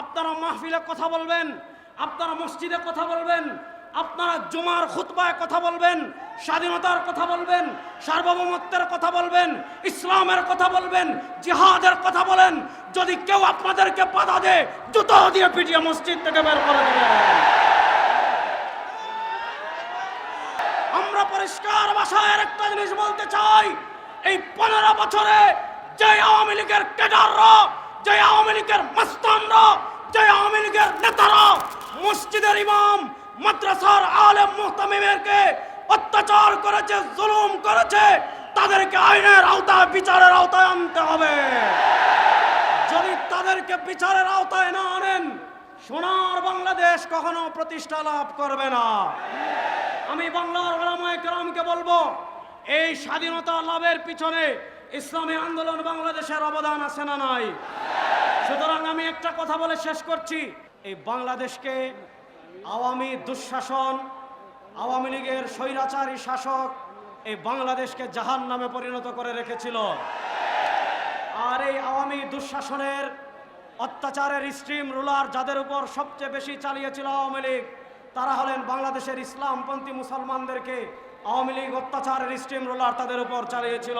আপনারা মাহফিলে কথা বলবেন, আপনারা মসজিদে কথা বলবেন, আপনারা জুমার খুতবায় কথা বলবেন, স্বাধীনতার কথা বলবেন, সার্বভৌমত্বের কথা বলবেন, ইসলামের কথা বলবেন, জিহাদের কথা বলেন, যদি কেউ আপনাদেরকে বাধা দেয়, জুতো দিয়ে পিটিয়ে মসজিদ থেকে বের করে দেবেন আমরা পরিষ্কার ভাষায় একটা জিনিস বলতে চাই, এই পনেরো বছরে যে আওয়ামী লীগের ক্যাডাররা, যে আওয়ামী লীগের মাস্তানরা যে আওয়ামী লীগের নেতারা মসজিদের ইমাম মাদ্রাসার আলেম মুহতামিমেরকে অত্যাচার করেছে, জুলুম করেছে, তাদেরকে আইনের আওতায়, বিচারের আওতায় আনতে হবে। যদি তাদেরকে বিচারের আওতায় না আনেন, সোনার বাংলাদেশ কখনো প্রতিষ্ঠা লাভ করবে না। আমি বাংলার ওলামায়ে কেরামকে বলব, এই স্বাধীনতা লাভের পিছনে ইসলামী আন্দোলন বাংলাদেশের অবদান আছে না নাই? সুতরাং আমি একটা কথা বলে শেষ করছি, এই বাংলাদেশকে আওয়ামী দুঃশাসন, আওয়ামী লীগের স্বৈরাচারী শাসক এই বাংলাদেশকে জাহান নামে পরিণত করে রেখেছিল। আর এই আওয়ামী দুঃশাসনের অত্যাচারের স্ট্রিম রুলার যাদের উপর সবচেয়ে বেশি চালিয়েছিল আওয়ামী লীগ, তারা হলেন বাংলাদেশের ইসলামপন্থী মুসলমানদেরকে আওয়ামী লীগ অত্যাচারের স্ট্রিম রুলার তাদের উপর চালিয়েছিল।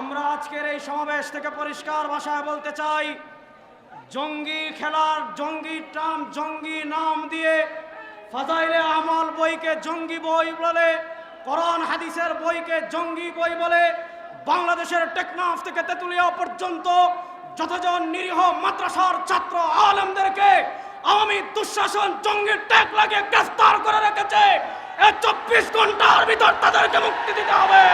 আমরা আজকের এই সমাবেশ থেকে পরিষ্কার ভাষায় বলতে চাই জঙ্গি খেলার, জঙ্গি টাম জঙ্গি নাম দিয়ে ফাজাইলে আমল বইকে জঙ্গি বই বলে, কোরআন হাদিসের বইকে জঙ্গি বই বলে, বাংলাদেশের টেকনাফ থেকে তেতুলিয়া পর্যন্ত যতজন নিরীহ মাদ্রাসার ছাত্র আলেমদেরকে আওয়ামী দুঃশাসন জঙ্গি ট্যাগ লাগিয়ে গ্রেফতার করে রেখেছে চব্বিশ ঘণ্টার ভিতর তাদেরকে মুক্তি দিতে হবে।